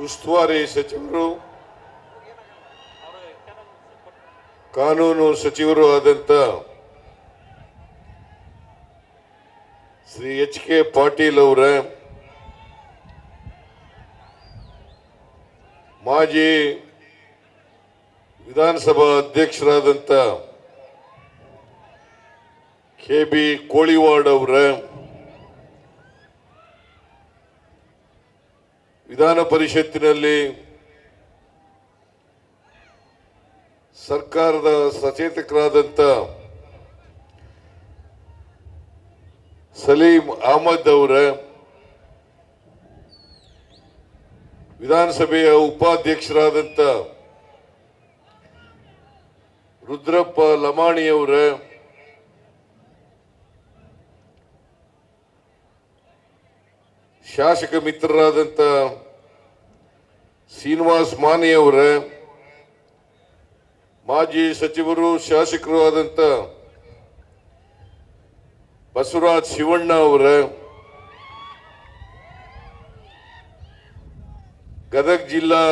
ಉಸ್ತುವಾರಿ ಸಚಿವರು ಕಾನೂನು ಸಚಿವರು ಆದಂತ ಶ್ರೀ ಎಚ್ ಕೆ ಪಾಟೀಲ್ ಅವರ ಮಾಜಿ ವಿಧಾನಸಭಾ ಅಧ್ಯಕ್ಷರಾದಂಥ ಕೆ ಬಿ ಕೋಳಿವಾಡ್ ಅವರ ವಿಧಾನ ಪರಿಷತ್ತಿನಲ್ಲಿ ಸರ್ಕಾರದ ಸಚೇತಕರಾದಂಥ ಸಲೀಂ ಅಹಮದ್ ಅವರ ವಿಧಾನಸಭೆಯ ಉಪಾಧ್ಯಕ್ಷರಾದಂಥ ರುದ್ರಪ್ಪ ಲಮಾಣಿಯವರ ಶಾಸಕ ಮಿತ್ರರಾದಂಥ ಶ್ರೀನಿವಾಸ್ ಮಾನೆಯವರ, ಮಾಜಿ ಸಚಿವರು, ಶಾಸಕರು ಆದಂಥ ಬಸವರಾಜ್ ಶಿವಣ್ಣ ಅವರ, ಗದಗ ಜಿಲ್ಲಾ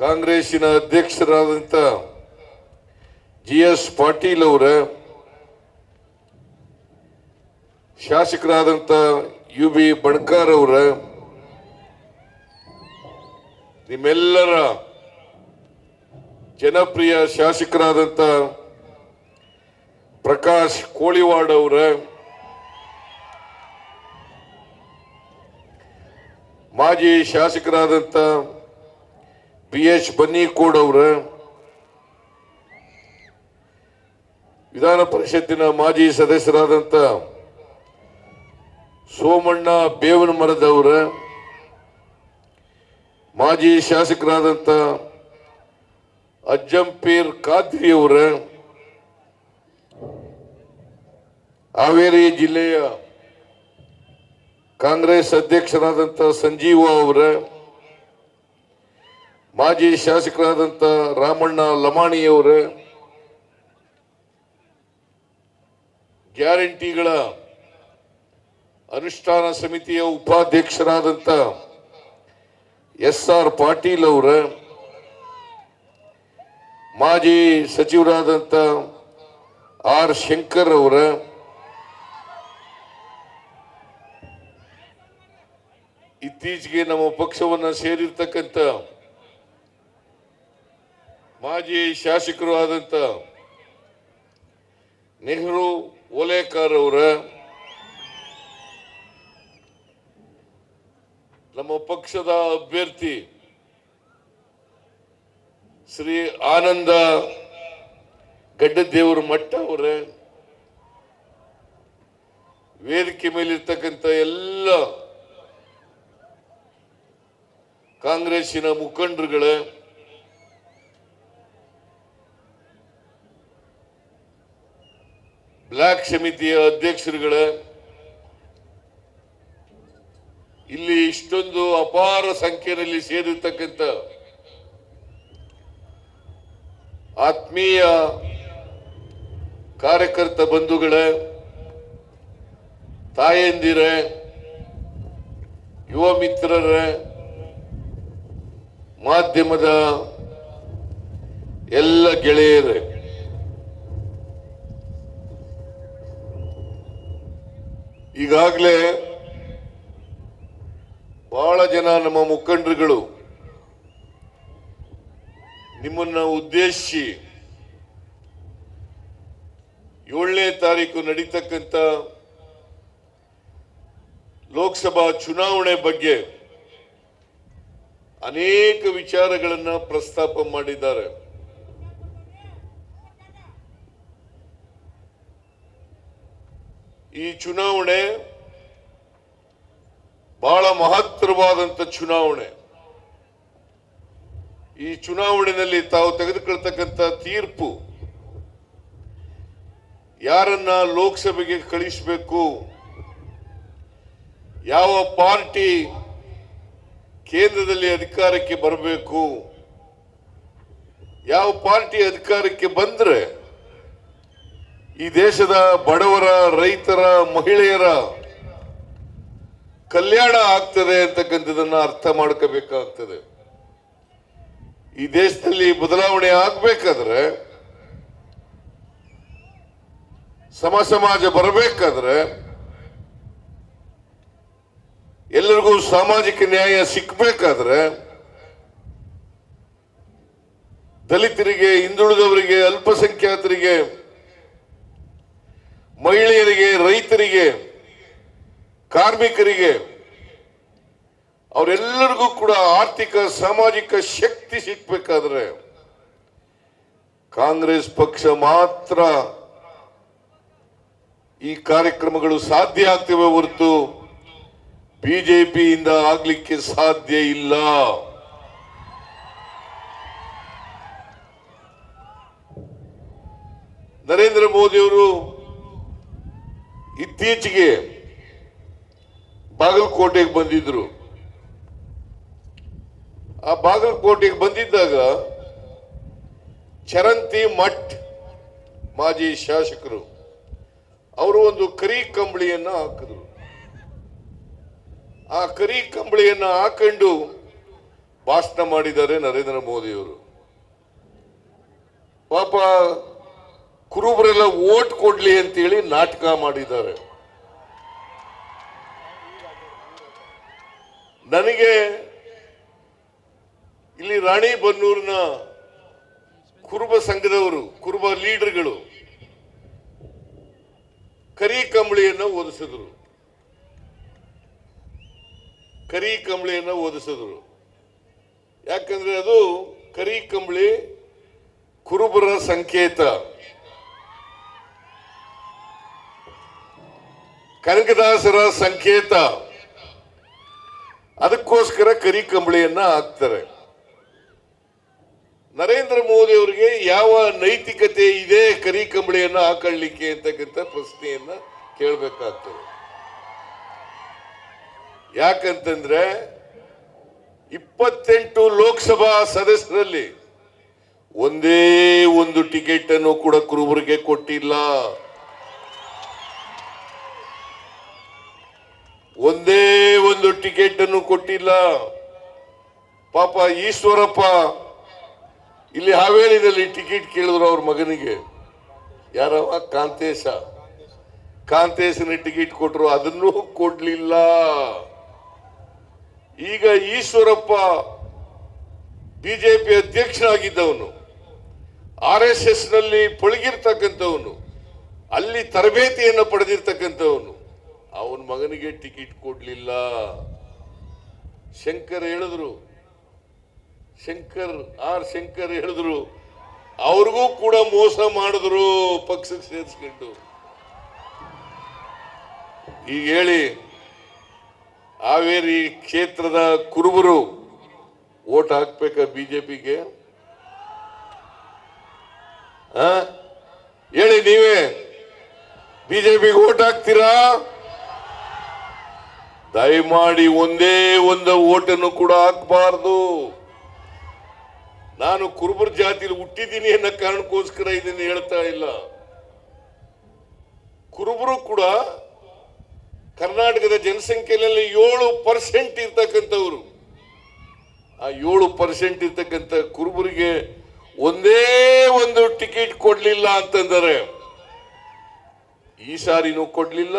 ಕಾಂಗ್ರೆಸ್ಸಿನ ಅಧ್ಯಕ್ಷರಾದಂಥ ಜಿ ಎಸ್ ಪಾಟೀಲ್ ಅವರ ಶಾಸಕರಾದಂಥ ಯು ಬಿ ಬಣ್ಕಾರ್ ಅವರ ನಿಮ್ಮೆಲ್ಲರ ಜನಪ್ರಿಯ ಶಾಸಕರಾದಂಥ ಪ್ರಕಾಶ್ ಕೋಳಿವಾಡ್ ಅವರ ಮಾಜಿ ಶಾಸಕರಾದಂಥ ಬಿ ಎಚ್ ಬನ್ನಿಕೋಡ್ ಅವರ ವಿಧಾನ ಪರಿಷತ್ತಿನ ಮಾಜಿ ಸದಸ್ಯರಾದಂಥ ಸೋಮಣ್ಣ ಬೇವನ ಮರದವರ ಮಾಜಿ ಶಾಸಕರಾದಂಥ ಅಜ್ಜಂಪೀರ್ ಅವರ ಹಾವೇರಿ ಜಿಲ್ಲೆಯ ಕಾಂಗ್ರೆಸ್ ಅಧ್ಯಕ್ಷರಾದಂಥ ಸಂಜೀವ ಅವರ, ಮಾಜಿ ಶಾಸಕರಾದಂಥ ರಾಮಣ್ಣ ಲಮಾಣಿಯವರ, ಗ್ಯಾರಂಟಿಗಳ ಅನುಷ್ಠಾನ ಸಮಿತಿಯ ಉಪಾಧ್ಯಕ್ಷರಾದಂಥ ಎಸ್ ಆರ್ ಪಾಟೀಲ್ ಅವರ, ಮಾಜಿ ಸಚಿವರಾದಂಥ ಆರ್ ಶಂಕರ್ ಅವರ, ಇತ್ತೀಚೆಗೆ ನಮ್ಮ ಪಕ್ಷವನ್ನು ಸೇರಿರ್ತಕ್ಕಂಥ ಮಾಜಿ ಶಾಸಕರು ಆದಂಥ ನೆಹರು ಓಲೇಕಾರ್ ಅವರ ನಮ್ಮ ಪಕ್ಷದ ಅಭ್ಯರ್ಥಿ ಶ್ರೀ ಆನಂದ ಗಡ್ಡದೇವರ ಮಠ ಅವರ, ವೇದಿಕೆ ಮೇಲಿರ್ತಕ್ಕಂಥ ಎಲ್ಲ ಕಾಂಗ್ರೆಸ್ಸಿನ ಮುಖಂಡರುಗಳ, ಬ್ಲಾಕ್ ಸಮಿತಿಯ ಅಧ್ಯಕ್ಷರುಗಳ ಇಲ್ಲಿ ಇಷ್ಟೊಂದು ಅಪಾರ ಸಂಖ್ಯೆಯಲ್ಲಿ ಸೇರಿರ್ತಕ್ಕಂಥ ಆತ್ಮೀಯ ಕಾರ್ಯಕರ್ತ ಬಂಧುಗಳ ತಾಯಂದಿರ ಯುವ ಮಿತ್ರರ ಮಾಧ್ಯಮದ ಎಲ್ಲ ಗೆಳೆಯರೇ ಈಗಾಗಲೇ ಬಹಳ ಜನ ನಮ್ಮ ಮುಖಂಡರುಗಳು ನಿಮ್ಮನ್ನ ಉದ್ದೇಶಿಸಿ ಏಳನೇ ತಾರೀಕು ನಡೀತಕ್ಕಂಥ ಲೋಕಸಭಾ ಚುನಾವಣೆ ಬಗ್ಗೆ ಅನೇಕ ವಿಚಾರಗಳನ್ನ ಪ್ರಸ್ತಾಪ ಮಾಡಿದ್ದಾರೆ. ಈ ಚುನಾವಣೆ ಬಹಳ ಮಹತ್ತರವಾದಂತ ಚುನಾವಣೆ. ಈ ಚುನಾವಣೆಯಲ್ಲಿ ತಾವು ತೆಗೆದುಕೊಳ್ತಕ್ಕಂಥ ತೀರ್ಪು ಯಾರನ್ನ ಲೋಕಸಭೆಗೆ ಕಳಿಸಬೇಕು, ಯಾವ ಪಾರ್ಟಿ ಕೇಂದ್ರದಲ್ಲಿ ಅಧಿಕಾರಕ್ಕೆ ಬರಬೇಕು, ಯಾವ ಪಾರ್ಟಿ ಅಧಿಕಾರಕ್ಕೆ ಬಂದ್ರೆ ಈ ದೇಶದ ಬಡವರ, ರೈತರ, ಮಹಿಳೆಯರ ಕಲ್ಯಾಣ ಆಗ್ತದೆ ಅಂತಕ್ಕಂಥದನ್ನ ಅರ್ಥ ಮಾಡ್ಕೋಬೇಕಾಗ್ತದೆ. ಈ ದೇಶದಲ್ಲಿ ಬದಲಾವಣೆ ಆಗ್ಬೇಕಾದ್ರೆ, ಸಮ ಸಮಾಜ ಬರಬೇಕಾದ್ರೆ, ಎಲ್ಲರಿಗೂ ಸಾಮಾಜಿಕ ನ್ಯಾಯ ಸಿಕ್ಕಬೇಕಾದ್ರೆ ದಲಿತರಿಗೆ, ಹಿಂದುಳಿದವರಿಗೆ, ಅಲ್ಪಸಂಖ್ಯಾತರಿಗೆ, ಮಹಿಳೆಯರಿಗೆ, ರೈತರಿಗೆ ಕಾರ್ಮಿಕರಿಗೆ, ಅವರೆಲ್ಲರಿಗೂ ಕೂಡ ಆರ್ಥಿಕ, ಸಾಮಾಜಿಕ ಶಕ್ತಿ ಸಿಗ್ಬೇಕಾದ್ರೆ ಕಾಂಗ್ರೆಸ್ ಪಕ್ಷ ಮಾತ್ರ ಈ ಕಾರ್ಯಕ್ರಮಗಳು ಸಾಧ್ಯ ಆಗ್ತಿವೆ ಹೊರತು ಬಿಜೆಪಿಯಿಂದ ಆಗ್ಲಿಕ್ಕೆ ಸಾಧ್ಯ ಇಲ್ಲ. ನರೇಂದ್ರ ಮೋದಿಯವರು ಇತ್ತೀಚೆಗೆ ಬಾಗಲಕೋಟೆಗೆ ಬಂದಿದ್ರು. ಆ ಬಾಗಲಕೋಟೆಗೆ ಬಂದಿದ್ದಾಗ ಚರಂತಿ ಮಠ್ ಮಾಜಿ ಶಾಸಕರು ಅವರು ಒಂದು ಕರಿ ಕಂಬಳಿಯನ್ನ ಹಾಕಿದ್ರು. ಆ ಕರಿ ಕಂಬಳಿಯನ್ನ ಹಾಕೊಂಡು ಭಾಷಣ ಮಾಡಿದ್ದಾರೆ ನರೇಂದ್ರ ಮೋದಿಯವರು. ಪಾಪ ಕುರುಬರೆಲ್ಲ ಓಟ್ ಕೊಡ್ಲಿ ಅಂತೇಳಿ ನಾಟಕ ಮಾಡಿದ್ದಾರೆ. ನನಗೆ ಇಲ್ಲಿ ರಾಣಿ ಬನ್ನೂರಿನ ಕುರುಬ ಸಂಘದವರು, ಕುರುಬ ಲೀಡರ್ಗಳು ಕರಿ ಕಂಬಳಿಯನ್ನು ಓದಿಸಿದ್ರು. ಕರಿ ಕಂಬಳಿಯನ್ನು ಓದಿಸಿದ್ರು. ಯಾಕಂದ್ರೆ ಅದು ಕರಿ ಕಂಬಳಿ ಕುರುಬರ ಸಂಕೇತ. ಕನಕದಾಸರ ಸಂಕೇತ. ಅದಕ್ಕೋಸ್ಕರ ಕರಿ ಕಂಬಳಿಯನ್ನ ಹಾಕ್ತಾರೆ. ನರೇಂದ್ರ ಮೋದಿ ಅವರಿಗೆ ಯಾವ ನೈತಿಕತೆ ಇದೆ ಕರಿ ಕಂಬಳಿಯನ್ನ ಹಾಕೊಳ್ಳಿಕ್ಕೆ ಅಂತಕ್ಕಂಥ ಪ್ರಶ್ನೆಯನ್ನ ಕೇಳಬೇಕಾಗ್ತದೆ. ಯಾಕಂತಂದ್ರೆ ಇಪ್ಪತ್ತೆಂಟು ಲೋಕಸಭಾ ಸದಸ್ಯರಲ್ಲಿ ಒಂದೇ ಒಂದು ಟಿಕೆಟ್ ಅನ್ನು ಕೂಡ ಕುರುಬರಿಗೆ ಕೊಟ್ಟಿಲ್ಲ. ಒಂದೇ ಒಂದು ಟಿಕೆಟ್ ಅನ್ನು ಕೊಟ್ಟಿಲ್ಲ. ಪಾಪ ಈಶ್ವರಪ್ಪ, ಇಲ್ಲಿ ಹಾವೇರಿನಲ್ಲಿ ಟಿಕೆಟ್ ಕೇಳಿದ್ರು ಅವ್ರ ಮಗನಿಗೆ. ಯಾರವ ಕಾಂತೇಶ. ಕಾಂತೇಶನ ಟಿಕೆಟ್ ಕೊಟ್ರು, ಅದನ್ನೂ ಕೊಡ್ಲಿಲ್ಲ. ಈಗ ಈಶ್ವರಪ್ಪ ಬಿಜೆಪಿ ಅಧ್ಯಕ್ಷನಾಗಿದ್ದವನು. ಆರ್ ಎಸ್ ಎಸ್ನಲ್ಲಿ ಪೊಳಗಿರ್ತಕ್ಕಂಥವನು. ಅಲ್ಲಿ ತರಬೇತಿಯನ್ನು ಪಡೆದಿರ್ತಕ್ಕಂಥವನು. ಅವನ ಮಗನಿಗೆ ಟಿಕೆಟ್ ಕೊಡ್ಲಿಲ್ಲ. ಶಂಕರ್ ಹೇಳಿದ್ರು. ಶಂಕರ್, ಆರ್ ಶಂಕರ್ ಹೇಳಿದ್ರು. ಅವ್ರಿಗೂ ಕೂಡ ಮೋಸ ಮಾಡಿದ್ರು ಪಕ್ಷಕ್ಕೆ ಸೇರಿಸ್ಕೊಂಡು. ಈಗ ಹೇಳಿ ಹಾವೇರಿ ಕ್ಷೇತ್ರದ ಕುರುಬರು ಓಟ್ ಹಾಕ್ಬೇಕ ಬಿಜೆಪಿಗೆ? ಹೇಳಿ ನೀವೇ. ಬಿಜೆಪಿಗೆ ಓಟ್ ಹಾಕ್ತೀರಾ? ದಯಮಾಡಿ ಒಂದೇ ಒಂದು ಓಟನ್ನು ಕೂಡ ಹಾಕಬಾರ್ದು. ನಾನು ಕುರುಬರ ಜಾತಿಯಲ್ಲಿ ಹುಟ್ಟಿದ್ದೀನಿ ಅನ್ನೋ ಕಾರಣಕ್ಕೋಸ್ಕರ ಇದನ್ನು ಹೇಳ್ತಾ ಇಲ್ಲ. ಕುರುಬರು ಕೂಡ ಕರ್ನಾಟಕದ ಜನಸಂಖ್ಯೆಯಲ್ಲಿ ಏಳು ಪರ್ಸೆಂಟ್ ಇರ್ತಕ್ಕಂಥವ್ರು. ಆ ಏಳು ಪರ್ಸೆಂಟ್ ಇರ್ತಕ್ಕಂಥ ಕುರುಬರಿಗೆ ಒಂದೇ ಒಂದು ಟಿಕೆಟ್ ಕೊಡಲಿಲ್ಲ ಅಂತಂದರೆ ಈ ಸಾರಿನೂ ಕೊಡ್ಲಿಲ್ಲ.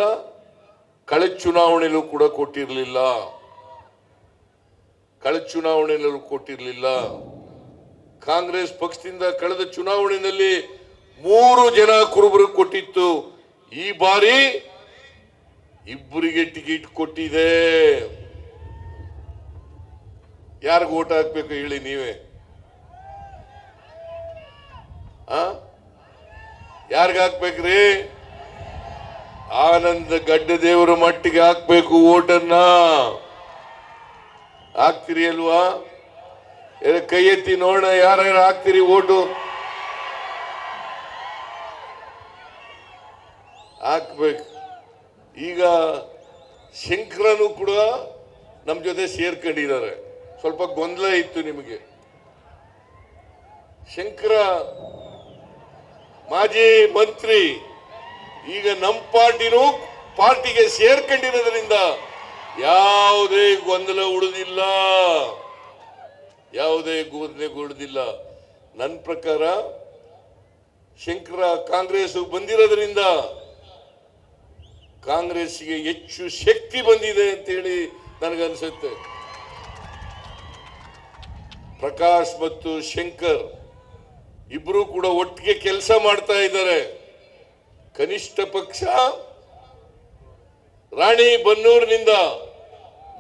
ಕಳೆದ ಚುನಾವಣೆಯಲ್ಲೂ ಕೂಡ ಕೊಟ್ಟಿರಲಿಲ್ಲ. ಕಳೆ ಚುನಾವಣೆಯಲ್ಲೂ ಕೊಟ್ಟಿರಲಿಲ್ಲ. ಕಾಂಗ್ರೆಸ್ ಪಕ್ಷದಿಂದ ಕಳೆದ ಚುನಾವಣೆಯಲ್ಲಿ ಮೂರು ಜನ ಕುರುಬರು ಕೊಟ್ಟಿತ್ತು. ಈ ಬಾರಿ ಇಬ್ಬರಿಗೆ ಟಿಕೆಟ್ ಕೊಟ್ಟಿದೆ. ಯಾರಿಗೆ ಓಟ್ ಹಾಕ್ಬೇಕು ಹೇಳಿ ನೀವೇ. ಆ? ಯಾರಿಗ ಹಾಕ್ಬೇಕ್ರಿ? ಆನಂದ ಗಡ್ಡ ದೇವರ ಮಟ್ಟಿಗೆ ಹಾಕ್ಬೇಕು ಓಟನ್ನ. ಹಾಕ್ತಿರಿ ಅಲ್ವಾ? ಕೈ ಎತ್ತಿ ನೋಡೋಣ, ಯಾರ್ಯಾರು ಹಾಕ್ತಿರಿ ಓಟು? ಹಾಕ್ಬೇಕು. ಈಗ ಶಂಕರನು ಕೂಡ ನಮ್ಮ ಜೊತೆ ಸೇರ್ಕೊಂಡಿದ್ದಾರೆ. ಸ್ವಲ್ಪ ಗೊಂದಲ ಇತ್ತು ನಿಮಗೆ. ಶಂಕರ ಮಾಜಿ ಮಂತ್ರಿ ಈಗ ನಮ್ಮ ಪಾರ್ಟಿನೂ ಪಾರ್ಟಿಗೆ ಸೇರ್ಕೊಂಡಿರೋದ್ರಿಂದ ಯಾವುದೇ ಗೊಂದಲ ಉಳಿದಿಲ್ಲ. ಯಾವುದೇ ಗೊಂದಲ ಉಳಿದಿಲ್ಲ. ನನ್ನ ಪ್ರಕಾರ ಶಂಕರ ಕಾಂಗ್ರೆಸ್ ಬಂದಿರೋದ್ರಿಂದ ಕಾಂಗ್ರೆಸ್ಗೆ ಹೆಚ್ಚು ಶಕ್ತಿ ಬಂದಿದೆ ಅಂತೇಳಿ ನನಗನ್ಸುತ್ತೆ ಪ್ರಕಾಶ್ ಮತ್ತು ಶಂಕರ್ ಇಬ್ಬರೂ ಕೂಡ ಒಟ್ಟಿಗೆ ಕೆಲಸ ಮಾಡ್ತಾ ಇದ್ದಾರೆ. ಕನಿಷ್ಠ ಪಕ್ಷ ರಾಣಿ ಬನ್ನೂರಿನಿಂದ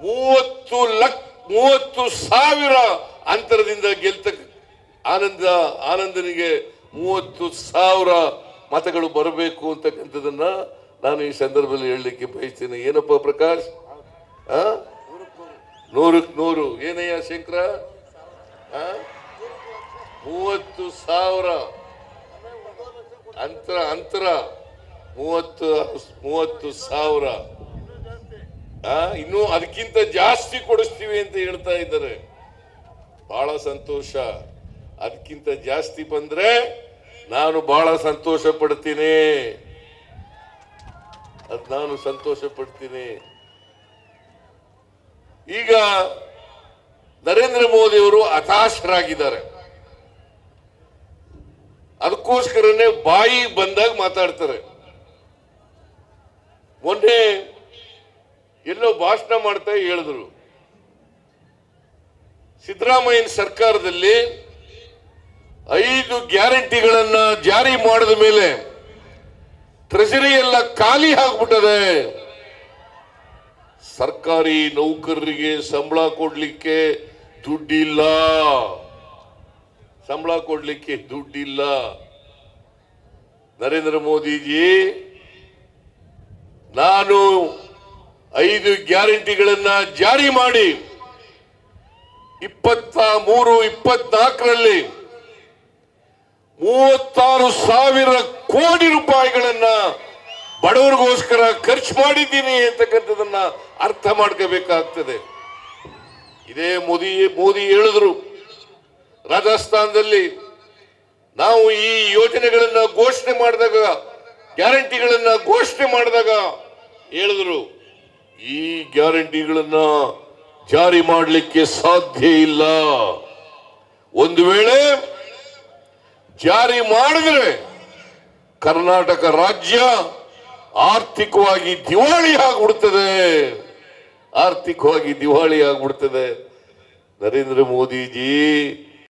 ಮೂವತ್ತು ಲಕ್ಷ ಮೂವತ್ತು ಸಾವಿರ ಅಂತರದಿಂದ ಗೆಲ್ತ ಆನಂದ, ಆನಂದನಿಗೆ ಮೂವತ್ತು ಸಾವಿರ ಮತಗಳು ಬರಬೇಕು ಅಂತಕ್ಕಂಥದನ್ನ ನಾನು ಈ ಸಂದರ್ಭದಲ್ಲಿ ಹೇಳಲಿಕ್ಕೆ ಬಯಸ್ತೇನೆ. ಏನಪ್ಪ ಪ್ರಕಾಶ್? ನೂರಕ್ಕೆ ನೂರು. ಏನಯ್ಯ ಶಂಕರ? ಮೂವತ್ತು ಸಾವಿರ. ಅಂತರ ಅಂತರ. ಮೂವತ್ತು ಮೂವತ್ತು ಸಾವಿರ. ಇನ್ನು ಅದಕ್ಕಿಂತ ಜಾಸ್ತಿ ಕೊಡಿಸ್ತೀವಿ ಅಂತ ಹೇಳ್ತಾ ಇದ್ದಾರೆ. ಬಹಳ ಸಂತೋಷ. ಅದಕ್ಕಿಂತ ಜಾಸ್ತಿ ಬಂದ್ರೆ ನಾನು ಬಹಳ ಸಂತೋಷ ಪಡ್ತೀನಿ. ಅದ್ ನಾನು ಸಂತೋಷ ಪಡ್ತೀನಿ. ಈಗ ನರೇಂದ್ರ ಮೋದಿ ಅವರು ಹತಾಶರಾಗಿದ್ದಾರೆ. ಅದಕ್ಕೋಸ್ಕರನೇ ಬಾಯಿ ಬಂದಾಗ ಮಾತಾಡ್ತಾರೆ. ಮೊನ್ನೆ ಎಲ್ಲೋ ಭಾಷಣ ಮಾಡ್ತಾ ಹೇಳಿದ್ರು. ಸಿದ್ದರಾಮಯ್ಯನ ಸರ್ಕಾರದಲ್ಲಿ ಐದು ಗ್ಯಾರಂಟಿಗಳನ್ನ ಜಾರಿ ಮಾಡಿದ ಮೇಲೆ ಟ್ರೆಜರಿ ಎಲ್ಲ ಖಾಲಿ ಆಗ್ಬಿಟ್ಟದೆ. ಸರ್ಕಾರಿ ನೌಕರರಿಗೆ ಸಂಬಳ ಕೊಡ್ಲಿಕ್ಕೆ ದುಡ್ಡಿಲ್ಲ. ಸಂಬಳ ಕೊಡ್ಲಿಕ್ಕೆ ದುಡ್ಡಿಲ್ಲ. ನರೇಂದ್ರ ಮೋದಿಜಿ ನಾನು ಐದು ಗ್ಯಾರಂಟಿಗಳನ್ನ ಜಾರಿ ಮಾಡಿ ಇಪ್ಪತ್ತ ಮೂರು ಇಪ್ಪತ್ನಾಲ್ಕರಲ್ಲಿ ಮೂವತ್ತಾರು ಸಾವಿರ ಕೋಟಿ ರೂಪಾಯಿಗಳನ್ನ ಬಡವರಿಗೋಸ್ಕರ ಖರ್ಚು ಮಾಡಿದ್ದೀನಿ ಅಂತಕ್ಕಂಥದನ್ನ ಅರ್ಥ ಮಾಡ್ಕೋಬೇಕಾಗ್ತದೆ. ಇದೇ ಮೋದಿ ಮೋದಿ ಹೇಳಿದ್ರು, ರಾಜಸ್ಥಾನದಲ್ಲಿ ನಾವು ಈ ಯೋಜನೆಗಳನ್ನ ಘೋಷಣೆ ಮಾಡಿದಾಗ ಗ್ಯಾರಂಟಿಗಳನ್ನ ಘೋಷಣೆ ಮಾಡಿದಾಗ ಹೇಳಿದ್ರು, ಈ ಗ್ಯಾರಂಟಿಗಳನ್ನ ಜಾರಿ ಮಾಡಲಿಕ್ಕೆ ಸಾಧ್ಯ ಇಲ್ಲ. ಒಂದು ವೇಳೆ ಜಾರಿ ಮಾಡಿದ್ರೆ ಕರ್ನಾಟಕ ರಾಜ್ಯ ಆರ್ಥಿಕವಾಗಿ ದಿವಾಳಿ ಆಗ್ಬಿಡ್ತದೆ. ಆರ್ಥಿಕವಾಗಿ ದಿವಾಳಿ ಆಗ್ಬಿಡ್ತದೆ. ನರೇಂದ್ರ ಮೋದಿಜಿ